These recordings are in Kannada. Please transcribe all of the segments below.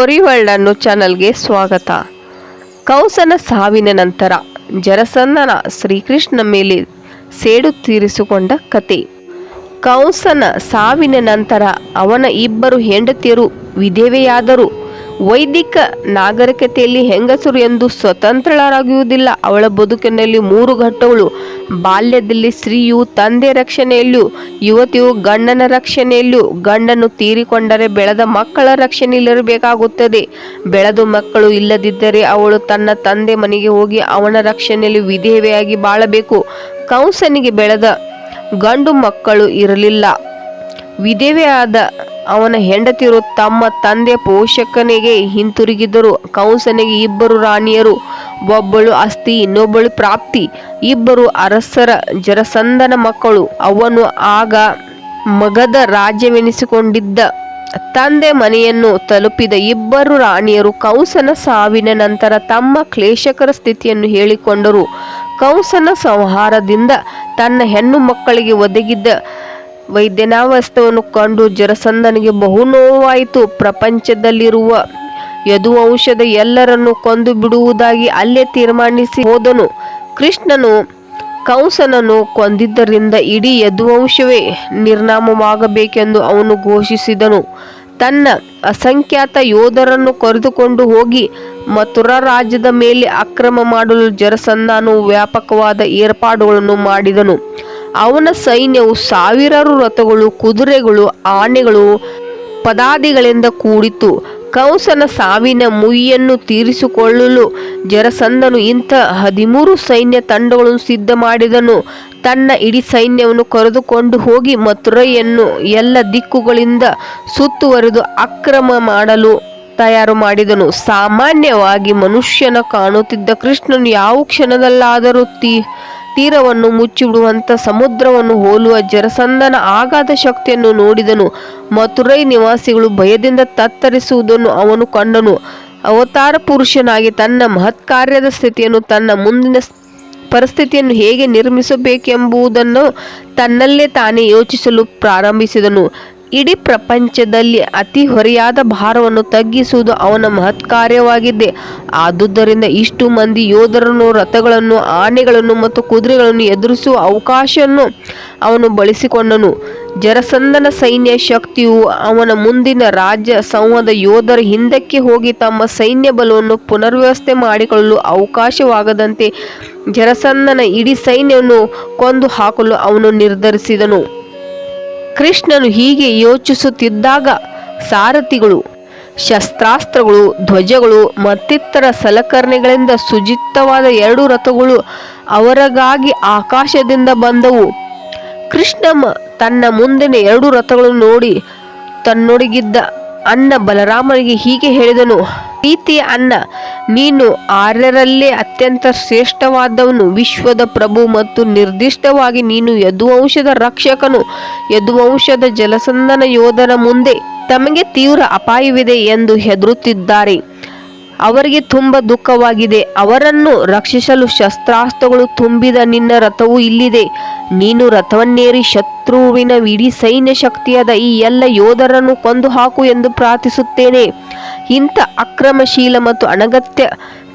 ಸ್ಟೋರಿ ವರ್ಲ್ಡ್ ಅನ್ನು ಚಾನಲ್ಗೆ ಸ್ವಾಗತ. ಕೌಸನ ಸಾವಿನ ನಂತರ ಜರಸಂದನ ಶ್ರೀಕೃಷ್ಣ ಮೇಲೆ ಸೇಡು ತೀರಿಸಿಕೊಂಡ ಕತೆ. ಕೌಸನ ಸಾವಿನ ನಂತರ ಅವನ ಇಬ್ಬರು ಹೆಂಡತಿಯರು ವಿಧವೆಯಾದರು. ವೈದಿಕ ನಾಗರಿಕತೆಯಲ್ಲಿ ಹೆಂಗಸರು ಎಂದು ಸ್ವತಂತ್ರರಾಗುವುದಿಲ್ಲ ಅವಳ ಬದುಕಿನಲ್ಲಿ ಮೂರು ಘಟ್ಟಗಳು, ಬಾಲ್ಯದಲ್ಲಿ ಸ್ತ್ರೀಯು ತಂದೆ ರಕ್ಷಣೆಯಲ್ಲೂ ಯುವತಿಯು ಗಂಡನ ರಕ್ಷಣೆಯಲ್ಲೂ ಗಂಡನ್ನು ತೀರಿಕೊಂಡರೆ ಬೆಳೆದ ಮಕ್ಕಳ ರಕ್ಷಣೆಯಲ್ಲಿರಬೇಕಾಗುತ್ತದೆ. ಬೆಳೆದು ಮಕ್ಕಳು ಇಲ್ಲದಿದ್ದರೆ ಅವಳು ತನ್ನ ತಂದೆ ಮನೆಗೆ ಹೋಗಿ ಅವನ ರಕ್ಷಣೆಯಲ್ಲಿ ವಿಧೇವೆಯಾಗಿ ಬಾಳಬೇಕು. ಕಂಸನಿಗೆ ಬೆಳೆದ ಗಂಡು ಮಕ್ಕಳು ಇರಲಿಲ್ಲ. ವಿಧವೆಯಾದ ಅವನ ಹೆಂಡತಿಯರು ತಮ್ಮ ತಂದೆ ಪೋಷಕನಿಗೆ ಹಿಂತಿರುಗಿದರು. ಕಂಸನಿಗೆ ಇಬ್ಬರು ರಾಣಿಯರು, ಒಬ್ಬಳು ಅಸ್ತಿ ಇನ್ನೊಬ್ಬಳು ಪ್ರಾಪ್ತಿ, ಇಬ್ಬರು ಅರಸರ ಜರಸಂದನ ಮಕ್ಕಳು. ಅವನು ಆಗ ಮಗದ ರಾಜ್ಯವೆನಿಸಿಕೊಂಡಿದ್ದ ತಂದೆ ಮನೆಯನ್ನು ತಲುಪಿದ ಇಬ್ಬರು ರಾಣಿಯರು ಕಂಸನ ಸಾವಿನ ನಂತರ ತಮ್ಮ ಕ್ಲೇಶಕರ ಸ್ಥಿತಿಯನ್ನು ಹೇಳಿಕೊಂಡರು. ಕಂಸನ ಸಂಹಾರದಿಂದ ತನ್ನ ಹೆಣ್ಣು ಮಕ್ಕಳಿಗೆ ಒದಗಿದ್ದ ವೈದ್ಯನಾವಸ್ಥವನ್ನು ಕಂಡು ಜರಸಂದನಿಗೆ ಬಹು ನೋವಾಯಿತು. ಪ್ರಪಂಚದಲ್ಲಿರುವ ಯದುವಂಶದ ಎಲ್ಲರನ್ನು ಕೊಂದು ಬಿಡುವುದಾಗಿ ಅಲ್ಲೇ ತೀರ್ಮಾನಿಸಿ ಹೋದನು. ಕೃಷ್ಣನು ಕಂಸನನ್ನು ಕೊಂದಿದ್ದರಿಂದ ಇಡೀ ಯದುವಂಶವೇ ನಿರ್ನಾಮವಾಗಬೇಕೆಂದು ಅವನು ಘೋಷಿಸಿದನು. ತನ್ನ ಅಸಂಖ್ಯಾತ ಯೋಧರನ್ನು ಕರೆದುಕೊಂಡು ಹೋಗಿ ಮಥುರಾ ರಾಜ್ಯದ ಮೇಲೆ ಅಕ್ರಮ ಮಾಡಲು ಜರಸಂದನು ವ್ಯಾಪಕವಾದ ಏರ್ಪಾಡುಗಳನ್ನು ಮಾಡಿದನು. ಅವನ ಸೈನ್ಯವು ಸಾವಿರಾರು ರಥಗಳು, ಕುದುರೆಗಳು, ಆನೆಗಳು, ಪದಾದಿಗಳಿಂದ ಕೂಡಿತು. ಕಂಸನ ಸಾವಿನ ಮುಯ್ಯನ್ನು ತೀರಿಸಿಕೊಳ್ಳಲು ಜರಸಂದನು ಇಂಥ ಹದಿಮೂರು ಸೈನ್ಯ ತಂಡಗಳನ್ನು ಸಿದ್ಧ ಮಾಡಿದನು ತನ್ನ ಇಡೀ ಸೈನ್ಯವನ್ನು ಕರೆದುಕೊಂಡು ಹೋಗಿ ಮಥುರೈಯನ್ನು ಎಲ್ಲ ದಿಕ್ಕುಗಳಿಂದ ಸುತ್ತುವರೆದು ಅಕ್ರಮ ಮಾಡಲು ತಯಾರು ಮಾಡಿದನು. ಸಾಮಾನ್ಯವಾಗಿ ಮನುಷ್ಯನ ಕಾಣುತ್ತಿದ್ದ ಕೃಷ್ಣನು ಯಾವ ಕ್ಷಣದಲ್ಲಾದರೂ ತೀ ತೀರವನ್ನು ಮುಚ್ಚಿಬಿಡುವಂಥ ಸಮುದ್ರವನ್ನು ಹೋಲುವ ಜರಸಂದನ ಆಗಾಧ ಶಕ್ತಿಯನ್ನು ನೋಡಿದನು. ಮಥುರೈ ನಿವಾಸಿಗಳು ಭಯದಿಂದ ತತ್ತರಿಸುವುದನ್ನು ಅವನು ಕಂಡನು. ಅವತಾರ ಪುರುಷನಾಗಿ ತನ್ನ ಮಹತ್ಕಾರ್ಯದ ಸ್ಥಿತಿಯನ್ನು, ತನ್ನ ಮುಂದಿನ ಪರಿಸ್ಥಿತಿಯನ್ನು ಹೇಗೆ ನಿರ್ಮಿಸಬೇಕೆಂಬುದನ್ನು ತನ್ನಲ್ಲೇ ತಾನೇ ಯೋಚಿಸಲು ಪ್ರಾರಂಭಿಸಿದನು. ಇಡೀ ಪ್ರಪಂಚದಲ್ಲಿ ಅತಿ ಹೊರೆಯಾದ ಭಾರವನ್ನು ತಗ್ಗಿಸುವುದು ಅವನ ಮಹತ್ಕಾರ್ಯವಾಗಿದೆ ಆದುದರಿಂದ ಇಷ್ಟು ಮಂದಿ ಯೋಧರನ್ನು, ರಥಗಳನ್ನು, ಆನೆಗಳನ್ನು ಮತ್ತು ಕುದುರೆಗಳನ್ನು ಎದುರಿಸುವ ಅವಕಾಶವನ್ನು ಅವನು ಬಳಸಿಕೊಂಡನು. ಜರಸಂದನ ಸೈನ್ಯ ಶಕ್ತಿಯು ಅವನ ಮುಂದಿನ ರಾಜ್ಯ ಸಂವದ ಯೋಧರ ಹಿಂದಕ್ಕೆ ಹೋಗಿ ತಮ್ಮ ಸೈನ್ಯ ಬಲವನ್ನು ಪುನರ್ವ್ಯವಸ್ಥೆ ಮಾಡಿಕೊಳ್ಳಲು ಅವಕಾಶವಾಗದಂತೆ ಜರಸಂದನ ಇಡೀ ಸೈನ್ಯವನ್ನು ಕೊಂದು ಹಾಕಲು ಅವನು ನಿರ್ಧರಿಸಿದನು. ಕೃಷ್ಣನು ಹೀಗೆ ಯೋಚಿಸುತ್ತಿದ್ದಾಗ ಸಾರಥಿಗಳು, ಶಸ್ತ್ರಾಸ್ತ್ರಗಳು, ಧ್ವಜಗಳು ಮತ್ತಿತರ ಸಲಕರಣೆಗಳಿಂದ ಸುಜಿತವಾದ ಎರಡು ರಥಗಳು ಅವರಗಾಗಿ ಆಕಾಶದಿಂದ ಬಂದವು. ಕೃಷ್ಣಮ್ಮ ತನ್ನ ಮುಂದಿನ ಎರಡು ರಥಗಳನ್ನು ನೋಡಿ ತನ್ನೊಡಗಿದ್ದ ಅಣ್ಣ ಬಲರಾಮನಿಗೆ ಹೀಗೆ ಹೇಳಿದನು ಪ್ರೀತಿಯ ಅನ್ನ. ನೀನು ಆರ್ಯರಲ್ಲೇ ಅತ್ಯಂತ ಶ್ರೇಷ್ಠವಾದವನು. ವಿಶ್ವದ ಪ್ರಭು ಮತ್ತು ನಿರ್ದಿಷ್ಟವಾಗಿ ನೀನು ಯದುವಂಶದ ರಕ್ಷಕನು. ಯದುವಂಶದ ಜಲಸಂದನ ಯೋಧರ ಮುಂದೆ ತಮಗೆ ತೀವ್ರ ಅಪಾಯವಿದೆ ಎಂದು ಹೆದರುತ್ತಿದ್ದಾರೆ. ಅವರಿಗೆ ತುಂಬ ದುಃಖವಾಗಿದೆ. ಅವರನ್ನು ರಕ್ಷಿಸಲು ಶಸ್ತ್ರಾಸ್ತ್ರಗಳು ತುಂಬಿದ ನಿನ್ನ ರಥವು ಇಲ್ಲಿದೆ. ನೀನು ರಥವನ್ನೇರಿ ಶತ್ರುವಿನ ಇಡೀ ಸೈನ್ಯ ಶಕ್ತಿಯಾದ ಈ ಎಲ್ಲ ಯೋಧರನ್ನು ಕೊಂದು ಹಾಕು ಎಂದು ಪ್ರಾರ್ಥಿಸುತ್ತೇನೆ. ಇಂಥ ಅಕ್ರಮಶೀಲ ಮತ್ತು ಅನಗತ್ಯ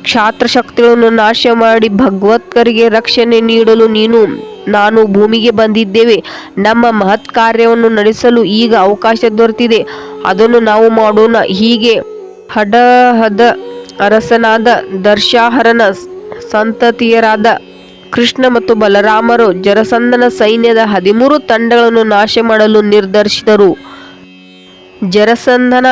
ಕ್ಷಾತ್ರ ಶಕ್ತಿಗಳನ್ನು ನಾಶ ಮಾಡಿ ಭಗವತ್ಕರಿಗೆ ರಕ್ಷಣೆ ನೀಡಲು ನೀನು, ನಾನು ಭೂಮಿಗೆ ಬಂದಿದ್ದೇವೆ. ನಮ್ಮ ಮಹತ್ ಕಾರ್ಯವನ್ನು ನಡೆಸಲು ಈಗ ಅವಕಾಶ ದೊರೆತಿದೆ. ಅದನ್ನು ನಾವು ಮಾಡೋಣ. ಹೀಗೆ ಹಡಹದ ಅರಸನಾದ ದರ್ಶಾಹರನ ಸಂತತಿಯರಾದ ಕೃಷ್ಣ ಮತ್ತು ಬಲರಾಮರು ಜರಸಂದನ ಸೈನ್ಯದ ಹದಿಮೂರು ತಂಡಗಳನ್ನು ನಾಶ ಮಾಡಲು ನಿರ್ಧರಿಸಿದರು. ಜರಸಂಧನ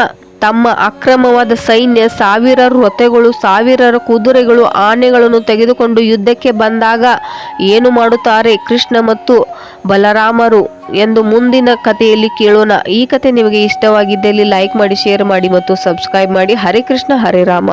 ತಮ್ಮ ಅಕ್ರಮವಾದ ಸೈನ್ಯ, ಸಾವಿರಾರು ರಥಗಳು ಸಾವಿರಾರು ಕುದುರೆಗಳು, ಆನೆಗಳನ್ನು ತೆಗೆದುಕೊಂಡು ಯುದ್ಧಕ್ಕೆ ಬಂದಾಗ ಏನು ಮಾಡುತ್ತಾರೆ ಕೃಷ್ಣ ಮತ್ತು ಬಲರಾಮರು ಎಂದು ಮುಂದಿನ ಕಥೆಯಲ್ಲಿ ಕೇಳೋಣ. ಈ ಕಥೆ ನಿಮಗೆ ಇಷ್ಟವಾಗಿದ್ದಲ್ಲಿ ಲೈಕ್ ಮಾಡಿ ಶೇರ್ ಮಾಡಿ ಮತ್ತು ಸಬ್ಸ್ಕ್ರೈಬ್ ಮಾಡಿ. ಹರೇ ಕೃಷ್ಣ, ಹರೇ ರಾಮ.